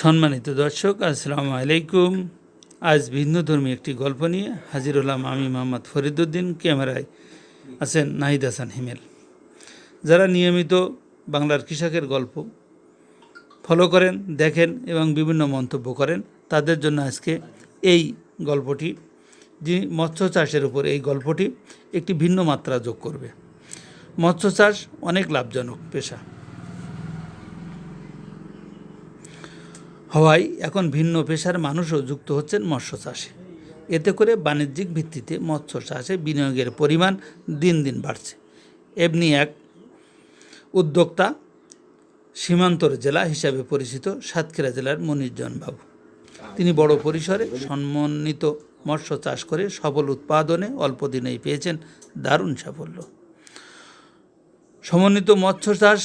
সম্মানিত দর্শক, আসসালামু আলাইকুম। আজ ভিন্ন ধর্মী একটি গল্প নিয়ে হাজির হলাম আমি মোহাম্মদ ফরিদুদ্দিন ক্যামেরায় আছেন নাহিদ হাসান হিমেল। যারা নিয়মিত বাংলার কৃষকের গল্প ফলো করেন, দেখেন এবং বিভিন্ন মন্তব্য করেন, তাদের জন্য আজকে এই গল্পটি, যে মৎস্য চাষের উপর এই গল্পটি একটি ভিন্ন মাত্রা যোগ করবে। মৎস্য চাষ অনেক লাভজনক পেশা। হওয়ায় এখন ভিন্ন পেশার মানুষও যুক্ত হচ্ছেন মৎস্য চাষে। এতে করে বাণিজ্যিক ভিত্তিতে মৎস্য চাষে বিনিয়োগের পরিমাণ দিন দিন বাড়ছে। এমনি এক উদ্যোক্তা সীমান্তর জেলা হিসাবে পরিচিত সাতক্ষীরা জেলার মনিরজন বাবু তিনি বড় পরিসরে সমন্বিত মৎস্য চাষ করে সফল উৎপাদনে অল্প দিনেই পেয়েছেন দারুণ সাফল্য। সমন্বিত মৎস্য চাষ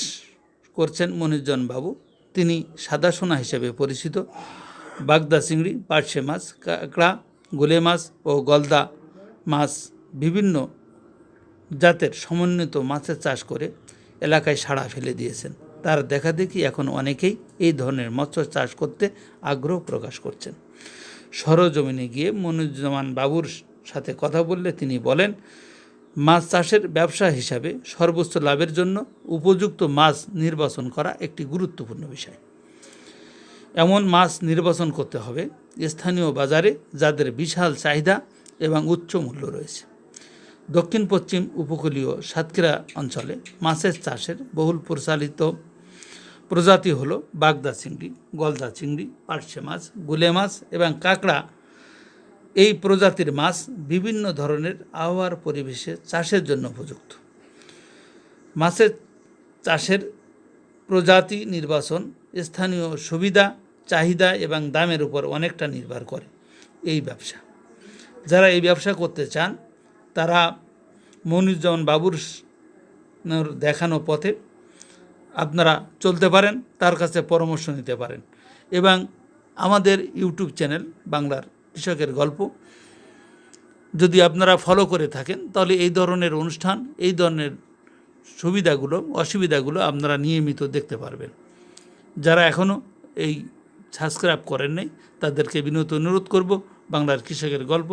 করছেন মনিরজন বাবু তিনি সাদা সোনা হিসেবে পরিচিত। বাগদা চিংড়ি, পার্শে মাছ কাঁকড়া গোলে মাছ ও গলদা মাছ বিভিন্ন জাতের সমন্বিত মাছের চাষ করে এলাকায় সাড়া ফেলে দিয়েছেন। তার দেখাদেখি এখন অনেকেই এই ধরনের মৎস্য চাষ করতে আগ্রহ প্রকাশ করছেন। সরজমিনে গিয়ে মনুজ্জামান বাবুর সাথে কথা বললে তিনি বলেন মাছ চাষের ব্যবসা হিসাবে সর্বোচ্চ লাভের জন্য উপযুক্ত মাছ নির্বাচন করা একটি গুরুত্বপূর্ণ বিষয়। এমন মাছ নির্বাচন করতে হবে স্থানীয় বাজারে যাদের বিশাল চাহিদা এবং উচ্চ মূল্য রয়েছে। দক্ষিণ, পশ্চিম উপকূলীয় সাতক্ষীরা অঞ্চলে মাছের চাষের বহুল প্রচালিত প্রজাতি হলো বাগদা চিংড়ি, গলদা চিংড়ি, পার্শে মাছ, গুলে মাছ এবং কাঁকড়া এই প্রজাতির মাছ বিভিন্ন ধরনের আবহাওয়ার পরিবেশে চাষের জন্য উপযুক্ত। মাছের চাষের প্রজাতি নির্বাচন স্থানীয় সুবিধা, চাহিদা এবং দামের উপর অনেকটা নির্ভর করে এই ব্যবসা। যারা এই ব্যবসা করতে চান, তারা মনিরুজ্জামান বাবুর দেখানো পথে আপনারা চলতে পারেন, তার কাছে পরামর্শ নিতে পারেন এবং আমাদের ইউটিউব চ্যানেল বাংলার কৃষকের গল্প। যদি আপনারা ফলো করে থাকেন, তাহলে এই ধরনের অনুষ্ঠান, এই ধরনের সুবিধাগুলো, অসুবিধাগুলো আপনারা নিয়মিত দেখতে পারবেন। যারা এখনও এই সাবস্ক্রাইব করেন নাই, তাদেরকে বিনত অনুরোধ করব, বাংলার কৃষকের গল্প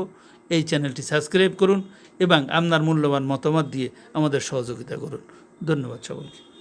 এই চ্যানেলটি সাবস্ক্রাইব করুন এবং আপনার মূল্যবান মতামত দিয়ে আমাদের সহযোগিতা করুন। ধন্যবাদ সকলকে